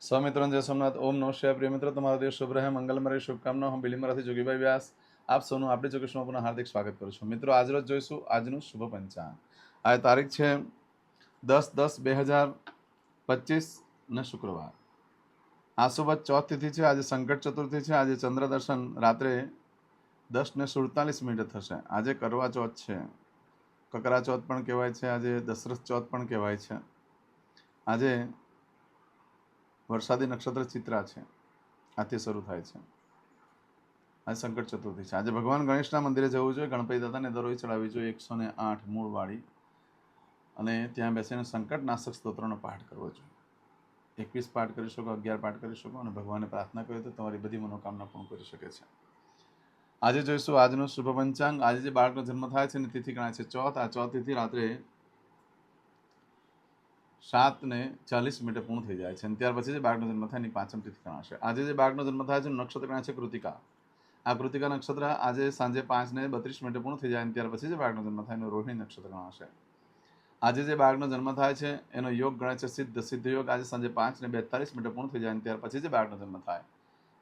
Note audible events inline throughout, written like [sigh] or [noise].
સ્વામિત્રણ જય સોમનાથ, ઓમ નમઃ શિવાય. પ્રિય મિત્રો, તમારો દિવસ શુભ રહે. મંગલમય શુભકામના હું બિલીમરાથી જોગીભાઈ વ્યાસ. આપ સૌનું આપણી જોગેશમાં પુનઃ હાર્દિક સ્વાગત કરું છું. મિત્રો આજરોજ જોઈશું આજનું શુભ પંચાંગ. આ તારીખ છે દસ દસ બે હજાર પચીસ ને શુક્રવાર. આસુબત ચોથ તિથિ છે. આજે સંકટ ચતુર્થી છે. આજે ચંદ્ર દર્શન રાત્રે દસ ને સુડતાલીસ મિનિટે થશે. આજે કરવા ચોથ છે. કકરા ચોથ પણ કહેવાય છે. આજે દશરથ ચોથ પણ કહેવાય છે. આજે વરસાદી નક્ષત્ર ચિત્રા છે. આથી શરૂ થાય છે. આજે સંકટ ચતુર્થી છે. આજે ભગવાન ગણેશના મંદિરે જવું જોઈએ. ગણપતિ દાદાને દરોઈ ચડાવવી જોઈએ. એકસો ને આઠ મૂળવાળી અને ત્યાં બેસીને સંકટ નાશક સ્તોત્રનો પાઠ કરવો જોઈએ. એકવીસ પાઠ કરી શકો, અગિયાર પાઠ કરી શકો અને ભગવાનને પ્રાર્થના કરી તો તમારી બધી મનોકામના પૂર્ણ કરી શકે છે. આજે જોઈશું આજનો શુભ પંચાંગ. આજે જે બાળકનો જન્મ થાય છે અને તિથિ ગણાય છે ચોથ. આ ચોથ તિથિ રાત્રે સાત ને ચાલીસ મિનિટે પૂર્ણ થઈ જાય છે અને ત્યાર પછી જે બાળકનો જન્મ થાય એની પાંચમ તિથિ ગણાશે. આજે જે બાળકનો જન્મ થાય છે, નક્ષત્ર ગણાય છે, કૃતિકા. આ કૃતિકા નક્ષત્ર આજે સાંજે પાંચને બત્રીસ મિનિટે પૂર્ણ થઈ જાય અને ત્યાર પછી જે બાળકનો જન્મ થાય એનો રોહિણી નક્ષત્ર ગણાશે. આજે જે બાળકનો જન્મ થાય છે, એનો યોગ ગણાય છે, સિદ્ધ સિદ્ધ યોગ આજે સાંજે પાંચ ને બેતાલીસ મિનિટે પૂર્ણ થઈ જાય અને ત્યાર પછી જે બાળકનો જન્મ થાય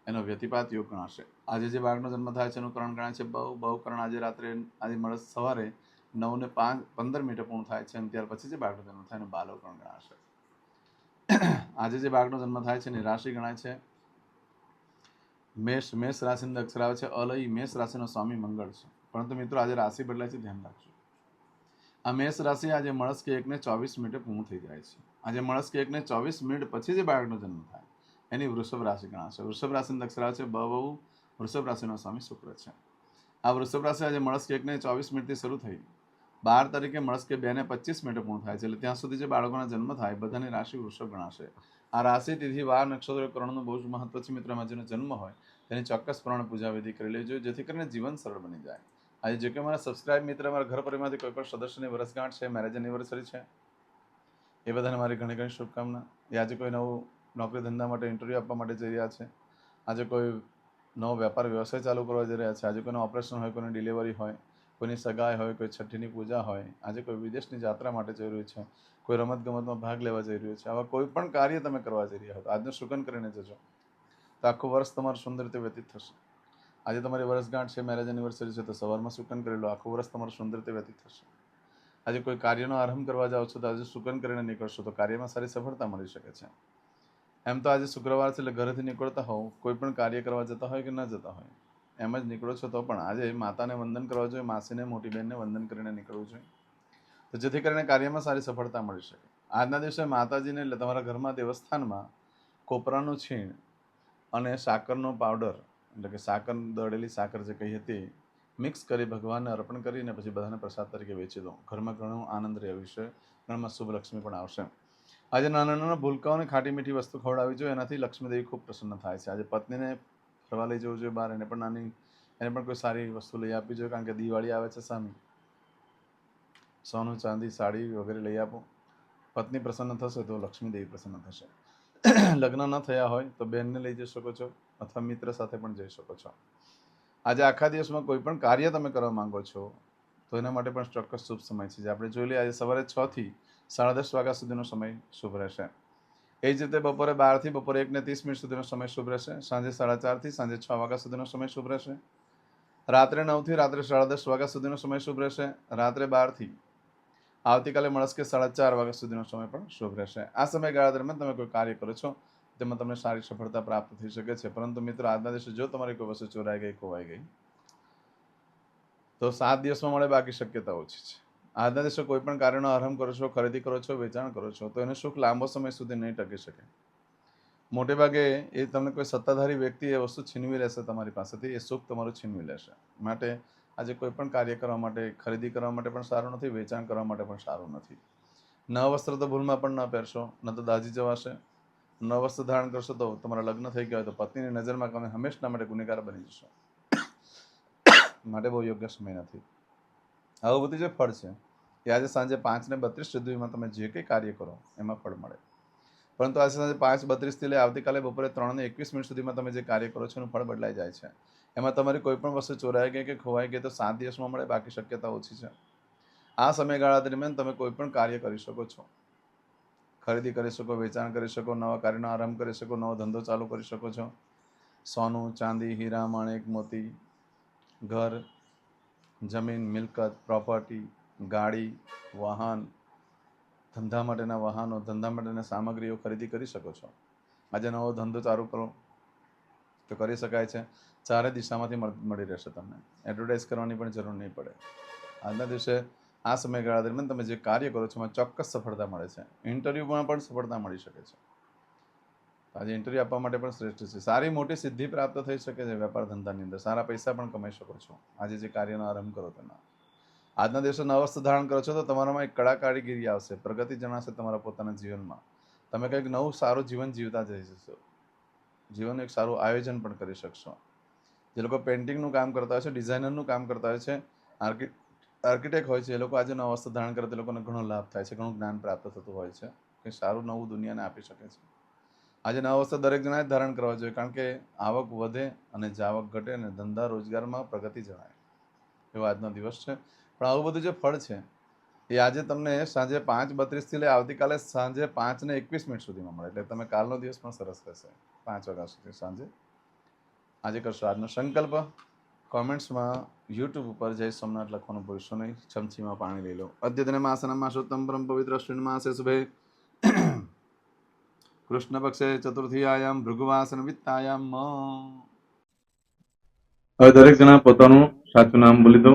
એનો વ્યતિપાત યોગ ગણાશે. આજે જે બાળકનો જન્મ થાય છે, એનું કરણ ગણાય છે, બહુ બહુ કરણ આજે રાત્રે, આજે મળે સવારે નવ ને પાંચ, પંદર મિનિટે પૂર્ણ થાય છે અને ત્યાર પછી જે બાળકનો જન્મ થાય એને બાલક ગણાશે આજે જે બાળકનો જન્મ થાય છે એની રાશિ ગણાય છે. મેષ મેષ રાશિની અક્ષર આવે છે. અલય, મેષ રાશિનો સ્વામી મંગળ છે. પરંતુ મિત્રો, આજે રાશિ બદલાય છે, ધ્યાન રાખજો. આ મેષ રાશિ આજે મળસ કે એકને ચોવીસ મિનિટે પૂર્ણ થઈ જાય છે. આજે મળસ કે એકને ચોવીસ મિનિટ પછી જે બાળકનો જન્મ થાય, એની વૃષભ રાશિ ગણાશે વૃષભ રાશિની અક્ષર આવે છે બહુ વૃષભ રાશિનો સ્વામી શુક્ર છે. આ વૃષભ રાશિ આજે મળસ કે એકને ચોવીસ મિનિટથી શરૂ થઈ બાર તારીખે મળસ કે બે ને પચીસ મિનિટે પૂર્ણ થાય છે. એટલે ત્યાં સુધી જે બાળકોના જન્મ થાય, બધાની રાશિ વૃષભ ગણાશે. આ રાશિ, તિથિ, વાર, નક્ષત્ર, કરણનું બહુ જ મહત્વ છે મિત્રમાં. જેનો જન્મ હોય, તેની ચોક્કસ પ્રમાણે પૂજા વિધિ કરી લેજો જેથી કરીને જીવન સરળ બની જાય. આજે જે કે મારા સબસ્ક્રાઇબ મિત્ર મારા ઘર પરિવારમાંથી કોઈ પણ સદસ્યની વર્ષગાંઠ છે મેરેજ એનિવર્સરી છે, એ બધાને મારી ઘણી ઘણી શુભકામના. એ આજે કોઈ નવું નોકરી ધંધા માટે ઇન્ટરવ્યૂ આપવા માટે જઈ રહ્યા છે. આજે કોઈ નવો વેપાર, વ્યવસાય ચાલુ કરવા જઈ રહ્યા છે. આજે કોઈનો ઓપરેશન હોય, કોઈની ડિલિવરી હોય કોઈની સગાઈ હોય, કોઈ છઠ્ઠીની પૂજા હોય, આજે કોઈ વિદેશની યાત્રા માટે જઈ રહ્યું છે, કોઈ રમત ગમતમાં ભાગ લેવા જઈ રહ્યું છે, આવા કોઈ પણ કાર્ય તમે કરવા જઈ રહ્યા હો આજનું સુગન કરીને જજો. તો આખું વર્ષ તમારું સુંદર રીતે વ્યતીત થશે. આજે તમારી વર્ષગાંઠ છે મેરેજ એનિવર્સરી છે, તો સવારમાં શુકન કરી લો, આખું વર્ષ તમારું સુંદર રીતે વ્યતીત થશે. આજે કોઈ કાર્યનો આરંભ કરવા જાઓ છો, તો આજે શુકન કરીને નીકળશો, તો કાર્યમાં સારી સફળતા મળી શકે છે. એમ તો આજે શુક્રવાર છે, એટલે ઘરેથી નીકળતા હોવ, કોઈ પણ કાર્ય કરવા જતા હોય કે ન જતા હોય. એમ જ નીકળો છો તો પણ આજે માતાને વંદન કરવા જોઈએ, માસીને, મોટી બહેનને વંદન કરીને નીકળવું જોઈએ. તો જેથી કરીને કાર્યમાં સારી સફળતા મળી શકે. આજના દિવસે માતાજીને એટલે તમારા ઘરમાં દેવસ્થાનમાં કોપરાનું છીણ અને સાકરનો પાવડર, એટલે કે સાકર દળેલી સાકર જે કહી હતી, મિક્સ કરી ભગવાનને અર્પણ કરીને પછી બધાને પ્રસાદ તરીકે વેચી દો ઘરમાં ઘણો આનંદ રહે વિશે ઘરમાં શુભ લક્ષ્મી પણ આવશે. આજે નાના નાના ભૂલકાઓને ખાટી મીઠી વસ્તુ ખવડાવવી જોઈએ. એનાથી લક્ષ્મીદેવી ખૂબ પ્રસન્ન થાય છે. આજે પત્નીને ફરવા લઈ જવું જોઈએ બહાર એને પણ નાની, એને પણ કોઈ સારી વસ્તુ લઈ આપવી જોઈએ કારણ કે દિવાળી આવે છે સામે. સોનું, ચાંદી, સાડી વગેરે લઈ આપો. પત્ની પ્રસન્ન થશે તો લક્ષ્મીદેવી પ્રસન્ન થશે. [clears throat] લગ્ન ન થયા હોય તો બેનને લઈ જઈ શકો છો અથવા મિત્ર સાથે પણ જઈ શકો છો. આજે આખા દિવસમાં કોઈ પણ કાર્ય તમે કરવા માંગો છો, તો એના માટે પણ ચોક્કસ શુભ સમય છે. જે આપણે જોઈ લઈએ, આજે સવારે છથી સાડા દસ વાગ્યા સુધીનો સમય શુભ રહેશે. એ જ રીતે બપોરે બારથી બપોરે એકને ત્રીસ મિનિટ સુધીનો સમય શુભ રહેશે. સાંજે સાડા ચારથી સાંજે છ વાગ્યા સુધીનો સમય શુભ રહેશે. રાત્રે નવથી રાત્રે સાડા દસ વાગ્યા સુધીનો સમય શુભ રહેશે. રાત્રે બારથી આવતીકાલે મળસ કે સાડા ચાર વાગ્યા સુધીનો સમય પણ શુભ રહેશે. આ સમયગાળા દરમિયાન તમે કોઈ કાર્ય કરો છો તેમાં તમને સારી સફળતા પ્રાપ્ત થઈ શકે છે. પરંતુ મિત્રો, આજના દિવસે જો તમારી કોઈ વસ્તુ ચોરાઈ ગઈ, ખોવાઈ ગઈ, તો સાત દિવસમાં મળે બાકી શક્યતા ઓછી છે. આજના દિવસે કોઈ પણ કાર્યનો આરંભ કરો છો, ખરીદી કરો છો, વેચાણ કરો છો, તો એનું સુખ લાંબો સમય સુધી નહીં ટકી શકે. મોટે ભાગે એ તમને કોઈ સત્તાધારી વ્યક્તિ એ વસ્તુ છીનવી લેશે તમારી પાસેથી, એ સુખ તમારું છીનવી લેશે. માટે આજે કોઈ પણ કાર્ય કરવા માટે, ખરીદી કરવા માટે પણ સારું નથી, વેચાણ કરવા માટે પણ સારું નથી. ન વસ્ત્ર તો ભૂલમાં પણ ન પહેરશો, ન તો દાજી જવાશે. ન વસ્ત્ર ધારણ કરશો તો તમારા લગ્ન થઈ ગયા હોય તો પત્નીની નજરમાં તમે હંમેશના માટે ગુનેગાર બની જશો. માટે બહુ યોગ્ય સમય નથી. આવું બધું જે ફળ છે, એ આજે સાંજે પાંચ ને બત્રીસ સુધીમાં તમે જે કંઈ કાર્ય કરો, એમાં ફળ મળે. પરંતુ આજે સાંજે પાંચ બત્રીસથી લઈ આવતીકાલે બપોરે ત્રણ ને એકવીસ મિનિટ સુધીમાં તમે જે કાર્ય કરો છો, એનું ફળ બદલાઈ જાય છે. એમાં તમારી કોઈ પણ વસ્તુ ચોરાઈ ગઈ કે ખોવાઈ ગઈ તો સાત દિવસમાં મળે, બાકી શક્યતા ઓછી છે. આ સમયગાળા દરમિયાન તમે કોઈ પણ કાર્ય કરી શકો છો. ખરીદી કરી શકો, વેચાણ કરી શકો, નવા કાર્યનો આરંભ કરી શકો, નવો ધંધો ચાલુ કરી શકો છો. સોનું, ચાંદી, હીરા, માણેક, મોતી, ઘર જમીન, મિલકત પ્રોપર્ટી ગાડી, વાહન, ધંધા માટેના વાહનો, ધંધા માટેના સામગ્રીઓ ખરીદી કરી શકો છો. આજે નવો ધંધો ચાલુ કરો તો કરી શકાય છે. ચારે દિશામાંથી મળી રહેશે તમને. એડવર્ટાઇઝ કરવાની પણ જરૂર નહીં પડે. આજના દિવસે આ સમયગાળા દરમિયાન તમે જે કાર્ય કરો છો એમાં ચોક્કસ સફળતા મળે છે. ઇન્ટરવ્યૂમાં પણ સફળતા મળી શકે છે. આજે ઇન્ટરવ્યૂ આપવા માટે પણ શ્રેષ્ઠ છે. સારી મોટી સિદ્ધિ પ્રાપ્ત થઈ શકે છે વેપાર ધંધાની અંદર. સારા પૈસા પણ કમાઈ શકો છો. આજે જે કાર્યનો આરંભ કરો તેના આજના દિવસે નવસ્થ ધારણ કરો છો તો તમારામાં એક કળા કારીગીરી આવશે. પ્રગતિ જણાશે તમારા પોતાના જીવનમાં. તમે કંઈક નવું સારું જીવન જીવતા જઈ જશો. જીવનનું એક સારું આયોજન પણ કરી શકશો. જે લોકો પેઇન્ટિંગનું કામ કરતા હોય છે ડિઝાઇનરનું કામ કરતા હોય છે આર્કિ આર્કિટેક્ટ હોય છે, એ લોકો આજે નવા વસ્તુ ધારણ કરે તે લોકોને ઘણો લાભ થાય છે, ઘણું જ્ઞાન પ્રાપ્ત થતું હોય છે. કે સારું નવું દુનિયાને આપી શકે છે. આજે નવા વસ્તુ દરેક જણાએ ધારણ કરવા જોઈએ, કારણ કે આવક વધે અને જાવક ઘટે અને ધંધા રોજગારમાં પ્રગતિ જણાય. એવો આજનો દિવસ છે. પણ આવું બધું જે ફળ છે, એ આજે તમને સાંજે પાંચ બત્રીસથી લઈ આવતીકાલે સાંજે પાંચ ને એકવીસ મિનિટ સુધીમાં મળે. એટલે તમે કાલનો દિવસ પણ સરસ રહેશે. પાંચ વાગ્યા સુધી સાંજે. આજે કરશો આજનો સંકલ્પ. કોમેન્ટ્સમાં યુટ્યુબ ઉપર જય સોમનાથ લખવાનું ભૂલશો નહીં. ચમચીમાં પાણી લઈ લો. અદ્યતને માસનમ માસોત્તમ પરમ પવિત્ર શ્રીણ માસે શુભે કૃષ્ણ પક્ષે ચતુર્થીયાયામ ભૃગુવાસન વિત્તાયામ હવે દરેક જણા પોતાનું સાચું નામ બોલી દો.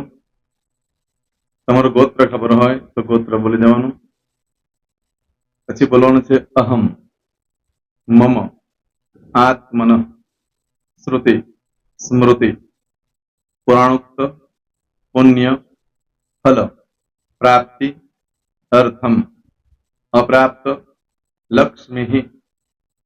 તમારું ગોત્ર ખબર હોય તો ગોત્ર બોલી દેવાનું. પછી બોલવાનું છે અહમ, મમ, આત્મન, શ્રુતિ, સ્મૃતિ, પુરાણોક્ત, પુણ્ય, ફલ, પ્રાપ્તિ, અર્થમ, અપ્રાપ્ત, લક્ષ્મી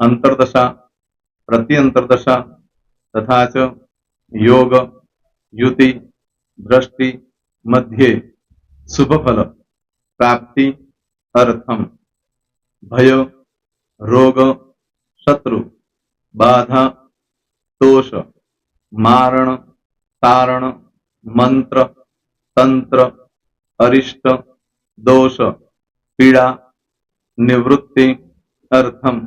अंतर्दशा प्रत्यंतर्दशा तथा च योग युति दृष्टि मध्ये शुभफल प्राप्ति अर्थम भय रोग शत्रु बाधा दोष मारण तारण मंत्र तंत्र अरिष्ट दोष पीड़ा निवृत्ति अर्थम